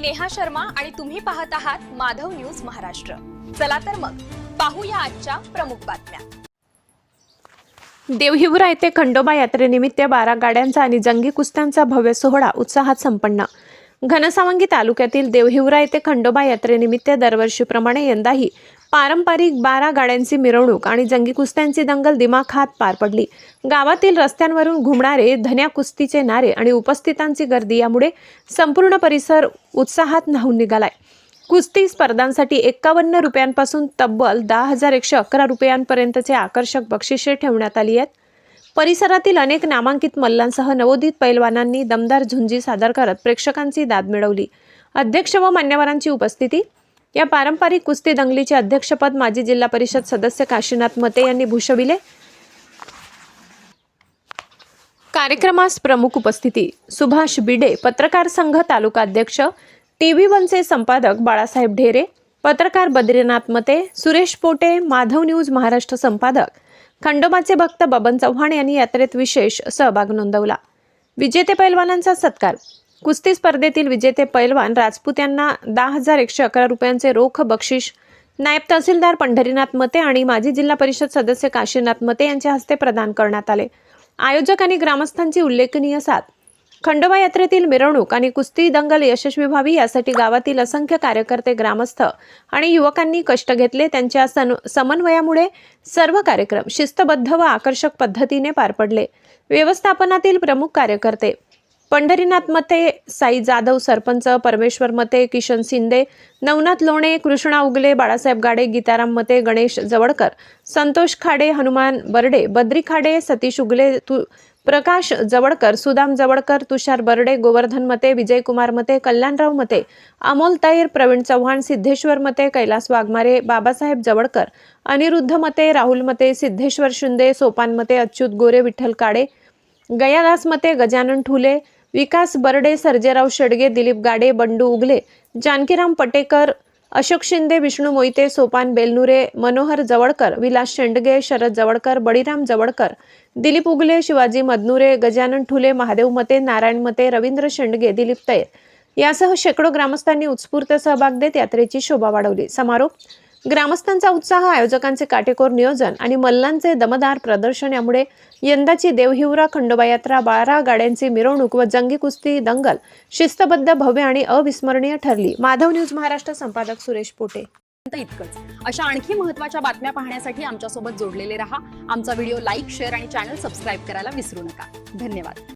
मी नेहा शर्मा आणि तुम्ही पाहत आहात माधव न्यूज महाराष्ट्र. चला तर मग पाहूया आजच्या प्रमुख बातम्या. देवहिवरा येथे खंडोबा यात्रेनिमित्त बारा गाड्यांचा आणि जंगी कुस्त्यांचा भव्य सोहळा उत्साहात संपन्न. घनसावंगी तालुक्यातील देवहिवरा येथे खंडोबा यात्रेनिमित्त दरवर्षीप्रमाणे यंदाही पारंपरिक बारा गाड्यांची मिरवणूक आणि जंगी कुस्त्यांची दंगल दिमाखात पार पडली. गावातील रस्त्यांवरून घुमणारे धन्या कुस्तीचे नारे आणि उपस्थितांची गर्दी यामुळे संपूर्ण परिसर उत्साहात न्हावून निघालाय. कुस्ती स्पर्धांसाठी एक्कावन्न रुपयांपासून तब्बल दहा हजार एकशे अकरा रुपयांपर्यंतचे आकर्षक बक्षिसे ठेवण्यात आली आहेत. परिसरातील अनेक नामांकित मल्लांसह नवोदित पैलवानांनी दमदार झुंजी सादर करत प्रेक्षकांची दाद मिळवली. अध्यक्ष व मान्यवरांची उपस्थिती या पारंपरिक कुस्ती दंगलीचे अध्यक्षपद माजी जिल्हा परिषद सदस्य काशीनाथ मते यांनी भूषविले. कार्यक्रमास प्रमुख उपस्थिती सुभाष बिडे पत्रकार संघ तालुका अध्यक्ष टी व्ही वनचे संपादक बाळासाहेब ढेरे पत्रकार बद्रीनाथ मते सुरेश पोटे माधव न्यूज महाराष्ट्र संपादक खंडोबाचे भक्त बबन चव्हाण यांनी यात्रेत विशेष सहभाग नोंदवला. विजेते पैलवानांचा सत्कार कुस्ती स्पर्धेतील विजेते पैलवान राजपूत यांना दहा हजार एकशे अकरा रुपयांचे रोख बक्षीस. नायब तहसीलदार पंढरीनाथ मते आणि माजी जिल्हा परिषद सदस्य काशीनाथ मते यांच्या हस्ते प्रदान करण्यात आले. आयोजक आणि ग्रामस्थांची उल्लेखनीय साथ. खंडोबा यात्रेतील मिरवणूक आणि कुस्ती दंगल यशस्वी व्हावी यासाठी गावातील असंख्य कार्यकर्ते ग्रामस्थ आणि युवकांनी कष्ट घेतले. त्यांच्या सन समन्वयामुळे सर्व कार्यक्रम शिस्तबद्ध व आकर्षक पद्धतीने पार पडले. व्यवस्थापनातील प्रमुख कार्यकर्ते पंढरीनाथ मते साई जाधव सरपंच परमेश्वर मते किशन शिंदे नवनाथ लोणे कृष्णा उगले बाळासाहेब गाडे गीताराम मते गणेश जवळकर संतोष खाडे हनुमान बर्डे बद्री खाडे सतीश उगले तु प्रकाश जवळकर सुदाम जवळकर तुषार बर्डे गोवर्धन मते विजयकुमार मते कल्याणराव मते अमोल ताईर प्रवीण चव्हाण सिद्धेश्वर मते कैलास वाघमारे बाबासाहेब जवळकर अनिरुद्ध मते राहुल मते सिद्धेश्वर शिंदे सोपान मते अच्युत गोरे विठ्ठल काडे गयादास मते गजानन ठुले विकास बर्डे सर्जेराव शेडगे दिलीप गाडे बंडू उगले जानकीराम पटेकर अशोक शिंदे विष्णू मोहिते सोपान बेलनुरे मनोहर जवळकर विलास शेंडगे शरद जवळकर बळीराम जवळकर दिलीप उगले शिवाजी मदनुरे गजानन ठुले महादेव मते नारायण मते रवींद्र शेंडगे दिलीप तैर. यासह शेकडो ग्रामस्थांनी उत्स्फूर्त सहभाग देत यात्रेची शोभा वाढवली. समारोप ग्रामस्थांचा उत्साह आयोजकांचे काटेकोर नियोजन आणि मल्लांचे दमदार प्रदर्शन यामुळे यंदाची देवहिवरा खंडोबा यात्रा बारा गाड्यांची मिरवणूक व जंगी कुस्ती दंगल शिस्तबद्ध भव्य आणि अविस्मरणीय ठरली. माधव न्यूज महाराष्ट्र संपादक सुरेश पोटे. इतकंच. अशा आणखी महत्त्वाच्या बातम्या पाहण्यासाठी आमच्यासोबत जोडलेले रहा. आमचा व्हिडिओ लाईक शेअर आणि चॅनल सबस्क्राईब करायला विसरू नका. धन्यवाद.